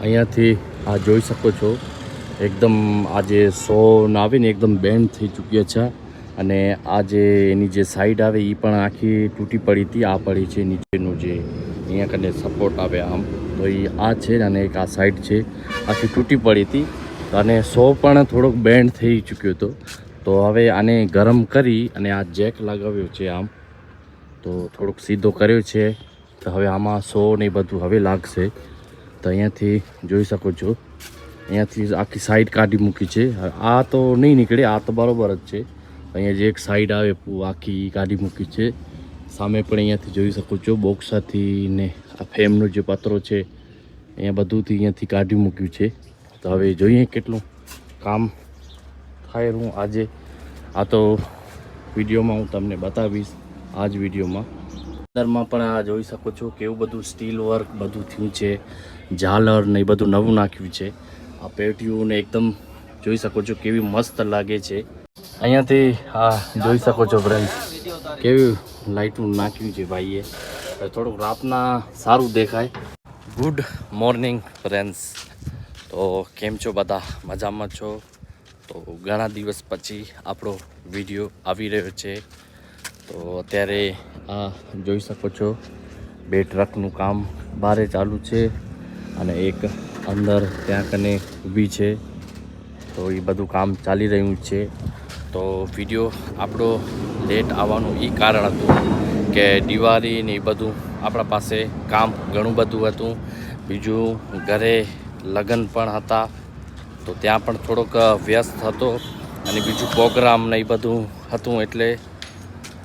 અહીંયાથી આ જોઈ શકો છો. એકદમ આજે સોન આવીને એકદમ બેન્ડ થઈ ચૂક્યા છે. અને આ જે એની જે સાઈડ આવે એ પણ આખી તૂટી પડી હતી. આ પડી છે નીચેનું જે અહીંયા કને સપોર્ટ આવે આમ. તો એ આ છે અને એક આ સાઈડ છે. આખી તૂટી પડી હતી. અને સો પણ થોડોક બેન્ડ થઈ ચૂક્યો હતો. તો હવે આને ગરમ કરી અને આ જેક લગાવ્યો છે આમ. તો થોડોક સીધો કર્યો છે. તો હવે આમાં સો ને બધું હવે લાગશે. તો અહીંયાથી જોઈ શકો છો. અહીંયાથી આખી સાઈડ કાઢી મૂકી છે. આ તો નહીં નીકળે, આ તો બરોબર જ છે. અહીંયા જે એક સાઈડ આવે આખી કાઢી મૂકી છે. સામે પણ અહીંયાથી જોઈ શકો છો બોક્સાથી ને આ ફેમનો જે પતરો છે, અહીંયા બધુંથી અહીંયાથી કાઢી મૂક્યું છે. તો હવે જોઈએ કેટલું કામ થાય હું આજે. આ તો વિડીયોમાં હું તમને બતાવીશ આ જ વિડીયોમાં. અંદરમાં પણ આ જોઈ શકો છો કેવું બધું સ્ટીલ વર્ક બધું થયું છે. ઝાલર ને એ બધું નવું નાખ્યું છે. આ પેટીઓને એકદમ જોઈ શકો છો કેવી મસ્ત લાગે છે. અહીંયાથી આ જોઈ શકો છો ફ્રેન્ડ કેવી લાઇટું નાખ્યું છે ભાઈએ. થોડુંક રાતના સારું દેખાય. ગુડ મોર્નિંગ ફ્રેન્ડ્સ તો કેમ છો બધા? મજામાં છો? તો ઘણા દિવસ પછી આપણો વીડિયો આવી રહ્યો છે. તો અત્યારે, આ જોઈ શકો છો, બે ટ્રકનું કામ બારે ચાલુ છે. અને એક અંદર ત્યાં કને ઊભી છે. તો એ બધું કામ ચાલી રહ્યું છે. તો વીડિયો આપણો લેટ આવવાનું એ કારણ હતું કે દિવાળી ને એ બધું આપણા પાસે કામ ઘણું બધું હતું. બીજું ઘરે લગ્ન પણ હતા. તો ત્યાં પણ થોડોક વ્યસ્ત હતો અને બીજું પ્રોગ્રામ ને એ બધું હતું એટલે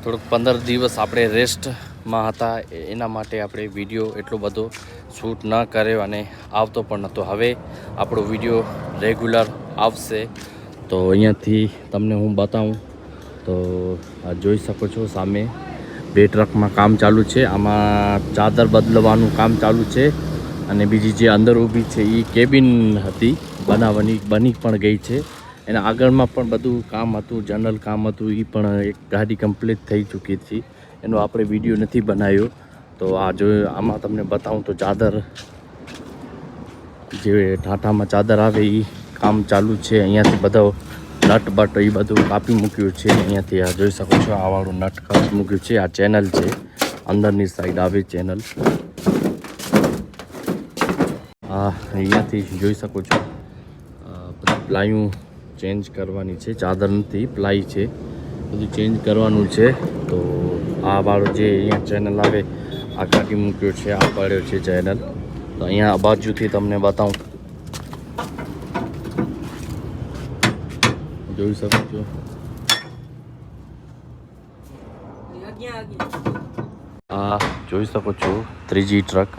થોડુંક પંદર દિવસ આપણે રેસ્ટમાં હતા. એના માટે આપણે વીડિયો એટલો બધો શૂટ ન કર્યો અને આવતો પણ નહોતો. હવે આપણો વીડિયો રેગ્યુલર આવશે. તો અહીંયાથી તમને હું બતાવું. તો આ જોઈ શકો છો સામે બે ટ્રકમાં કામ ચાલુ છે. આમાં ચાદર બદલવાનું કામ ચાલુ છે. અને બીજી જે અંદર ઊભી છે એ કેબિન હતી. બનાવવાની, બની પણ ગઈ છે. એના આગળમાં પણ બધું કામ હતું જનરલ કામ હતું. એ પણ એક ગાડી કમ્પ્લીટ થઈ ચૂકી હતી. એનો આપણે વીડિયો નથી બનાવ્યો. તો આ જો આમાં તમને બતાવું તો ચાદર. જે ટાટામાં ચાદર આવે એ કામ ચાલુ છે. અહીંયાથી બધો નટ બટ એ બધું કાપી મૂક્યું છે. અહીંયાથી આ જોઈ શકો છો આવાળું નટ કાપી મૂક્યું છે. આ ચેનલ છે. અંદરની સાઈડ આવે ચેનલ. આ અહીંયાથી જોઈ શકો છો. બધી પ્લાયું ચેન્જ કરવાની છે. ચાદર નથી પ્લાય છે. બધું ચેન્જ કરવાનું છે. તો આ વાળો જે અહીંયા ચેનલ આવે આ કાઢી મૂક્યો છે, આ પાડ્યો છે ચેનલ. તો અહીંયા બાજુથી તમને બતાવું. જોઈ શકો છો. આ જોઈ શકો છો, ત્રીજી ટ્રક.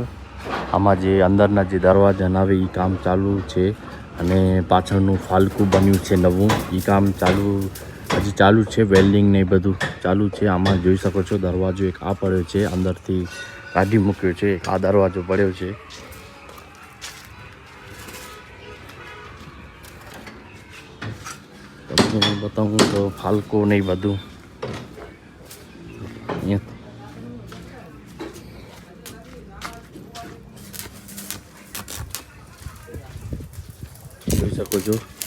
આમાં જે અંદરના જે દરવાજા આવે એ કામ ચાલુ છે અને પાછળનું ફાલકું બન્યું છે નવું. એ કામ ચાલુ હજી ચાલુ છે વેલ્ડિંગ ને બધું ચાલુ છે. આમાં જોઈ શકો છો, દરવાજો એક આ પડ્યો છે, અંદરથી કાઢી મૂક્યો છે. આ દરવાજો પડ્યો છે. બતાવું તો ફાલકો ને બધું. જોઈ શકો છો.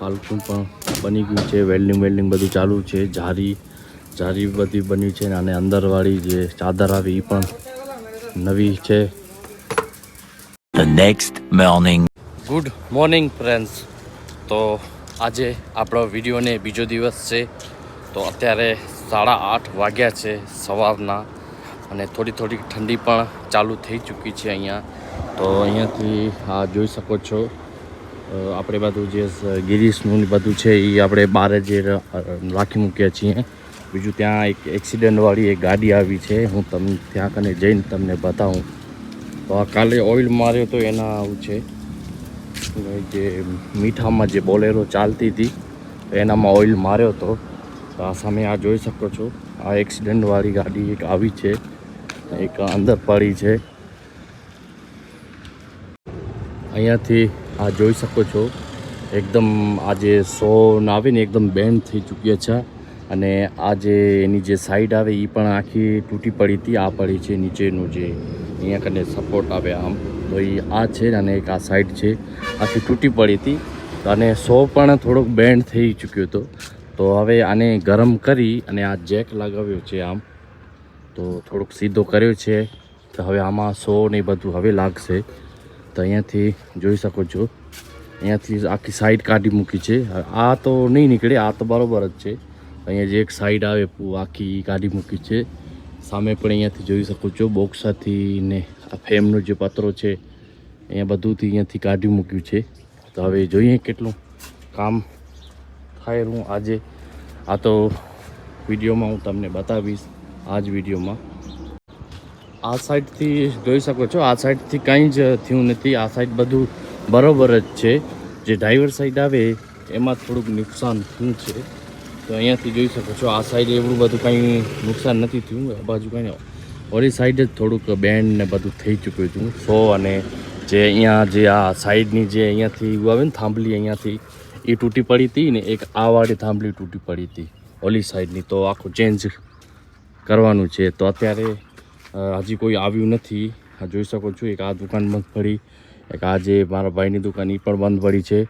ફાલ્કું પણ બની ગયું છે. વેલ્ડિંગ વેલ્ડિંગ બધું ચાલુ છે. જારી જારી બધી બની છે અને અંદરવાળી જે ચાદર આવી એ પણ નવી છે. The next morning good morning friends તો આજે આપણો વિડીયોને બીજો દિવસ છે. તો અત્યારે સાડા આઠ વાગ્યા છે સવારના અને થોડી થોડી ઠંડી પણ ચાલુ થઈ ચૂકી છે અહીંયા. તો અહીંયાથી આ જોઈ શકો છો. આપણે બધું જે ગિરીશનું બધું છે એ આપણે બહાર જે રાખી મૂક્યા છીએ. બીજું ત્યાં એક એક્સિડન્ટવાળી એક ગાડી આવી છે, હું તમને ત્યાં કને જઈને તમને બતાવું. તો આ કાલે ઓઇલ માર્યો તો એના આવું છે. જે મીઠામાં જે બોલેરો ચાલતી હતી, એનામાં ઓઇલ માર્યો હતો તો આ સામે આ જોઈ શકો છો, આ એક્સિડન્ટવાળી ગાડી એક આવી છે, એક અંદર પડી છે. અહીંયાથી આ જોઈ શકો છો. એકદમ આજે સોન આવે ને એકદમ બેન્ડ થઈ ચૂક્યા છે. અને આ જે એની જે સાઈડ આવે એ પણ આખી તૂટી પડી હતી. આ પડી છે નીચેનું જે, અહીંયા કને સપોર્ટ આવે આમ. તો એ આ છે અને એક આ સાઈડ છે. આખી તૂટી પડી હતી. અને સો પણ થોડોક બેન્ડ થઈ ચૂક્યો હતો. તો હવે આને ગરમ કરી અને આ જેક લગાવ્યો છે આમ. તો થોડુંક સીધો કર્યો છે. તો હવે આમાં સો ને બધું હવે લાગશે. તો અહીંયાથી જોઈ શકો છો. અહીંયાથી આખી સાઈડ કાઢી મૂકી છે. આ તો નહીં નીકળે, આ તો બરોબર જ છે. અહીંયા જે એક સાઈડ આવે આખી કાઢી મૂકી છે. સામે પણ અહીંયાથી જોઈ શકો છો, બોક્સાથી ને આ ફેમનો જે પતરો છે, અહીંયા બધુંથી અહીંયાથી કાઢી મૂક્યું છે. તો હવે જોઈએ કેટલું કામ થાય હું આજે. આ તો વિડીયોમાં હું તમને બતાવીશ આ જ વિડીયોમાં. આ સાઈડથી જોઈ શકો છો, આ સાઈડથી કંઈ જ થયું નથી, આ સાઈડ બધું બરોબર જ છે. જે ડ્રાઈવર સાઈડ આવે, એમાં થોડુંક નુકસાન થયું છે. તો અહીંયાથી જોઈ શકો છો, આ સાઈડ એવું બધું કંઈ નુકસાન નથી થયું. આ બાજુ કંઈ ઓલી સાઈડ જ થોડુંક બેન્ડ ને બધું થઈ ચૂક્યું હતું. સો અને જે અહીંયા જે આ સાઈડની જે અહીંયાથી આવે ને થાંભલી અહીંયાથી, એ તૂટી પડી હતી ને એક આવાળી થાંભલી તૂટી પડી હતી, ઓલી સાઈડની તો આખું ચેન્જ કરવાનું છે. તો અત્યારે હજી કોઈ આવ્યું નથી. જોઈ શકો છો, એક આ દુકાન બંધ પડી. એક આ જે મારા ભાઈની દુકાન એ પણ બંધ પડી છે.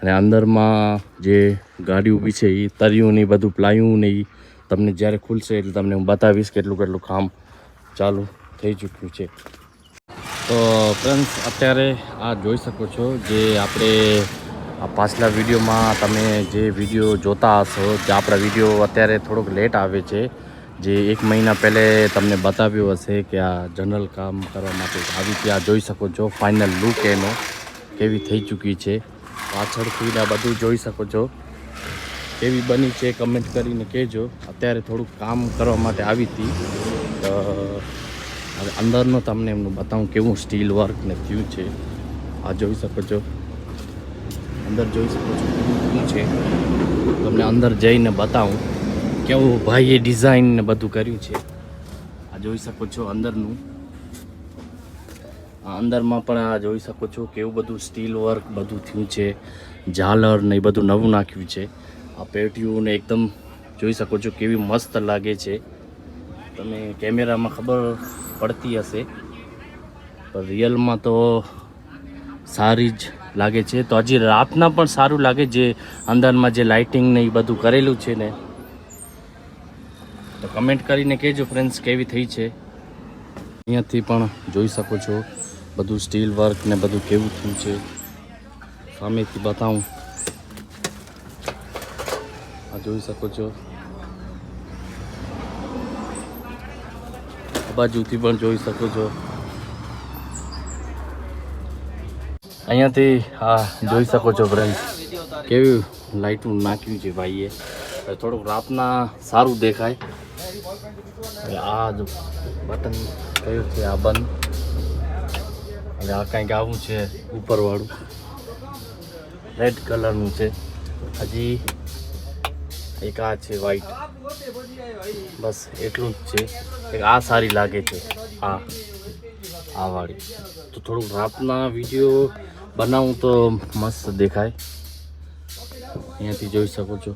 અને અંદરમાં જે ગાડી ઊભી છે એ તરિયું નહીં બધું પ્લાયું નહીં તમને જ્યારે ખુલશે એટલે તમને હું બતાવીશ કેટલું કેટલું કામ ચાલુ થઈ ચૂક્યું છે. તો ફ્રેન્ડ્સ અત્યારે આ જોઈ શકો છો જે આપણે આ પાછલા વિડીયોમાં તમે જે વીડિયો જોતા હશો, જે આપણા વીડિયો અત્યારે થોડોક લેટ આવે છે જે એક મહિના પહેલે તમને બતાવ્યું હશે કે આ જનરલ કામ કરવા માટે આવી ત્યાં જોઈ શકો છો ફાઇનલ લુક એનો, કેવી થઈ ચૂકી છે. પાછળથી આ બધું જોઈ શકો છો. કેવી બની છે કમેન્ટ કરીને કહેજો. અત્યારે થોડુંક કામ કરવા માટે આવી હતી. હવે અંદરનો તમને એમનું બતાવું કેવું સ્ટીલ વર્ક ને થયું છે. આ જોઈ શકો છો. અંદર જોઈ શકો છો કેવું છે. તમને અંદર જઈને બતાવું. કેવું ભાઈએ ડિઝાઇન ને બધું કર્યું છે? આ જોઈ શકો છો અંદરનું. અંદરમાં પણ આ જોઈ શકો છો કેવું બધું સ્ટીલ વર્ક બધું થયું છે, ઝાલર ને એ બધું નવું નાખ્યું છે. આ પેટીઓને એકદમ જોઈ શકો છો કેવી મસ્ત લાગે છે. તમે કેમેરામાં ખબર પડતી હશે, પણ રિયલમાં તો સારી જ લાગે છે. તો હજી રાતના પણ સારું લાગે, જે અંદરમાં જે લાઇટિંગ ને એ બધું કરેલું છે ને. તો કમેન્ટ કરીને કહેજો ફ્રેન્ડ્સ કેવી થઈ છે? અહીંયાથી પણ જોઈ શકો છો, બધું સ્ટીલ વર્ક ને બધું કેવું થયું છે. સામેથી બતાવું. આ જોઈ શકો છો. બાજુથી પણ જોઈ શકો છો. અહીંયાથી, હા, જોઈ શકો છો ફ્રેન્ડ્સ કેવી લાઇટનું નાખ્યું છે ભાઈએ. થોડુંક રાતના સારું દેખાય. હવે આ જો બટન કયું છે આ બંધ હવે આ કાંઈક આવું છે ઉપરવાળું રેડ કલરનું છે હજી એક આ છે વ્હાઈટ બસ એટલું જ છે એક આ સારી લાગે છે આ આ વાળી તો થોડુંક રાતના વીડિયો બનાવું તો મસ્ત દેખાય અહીંયાથી જોઈ શકો છો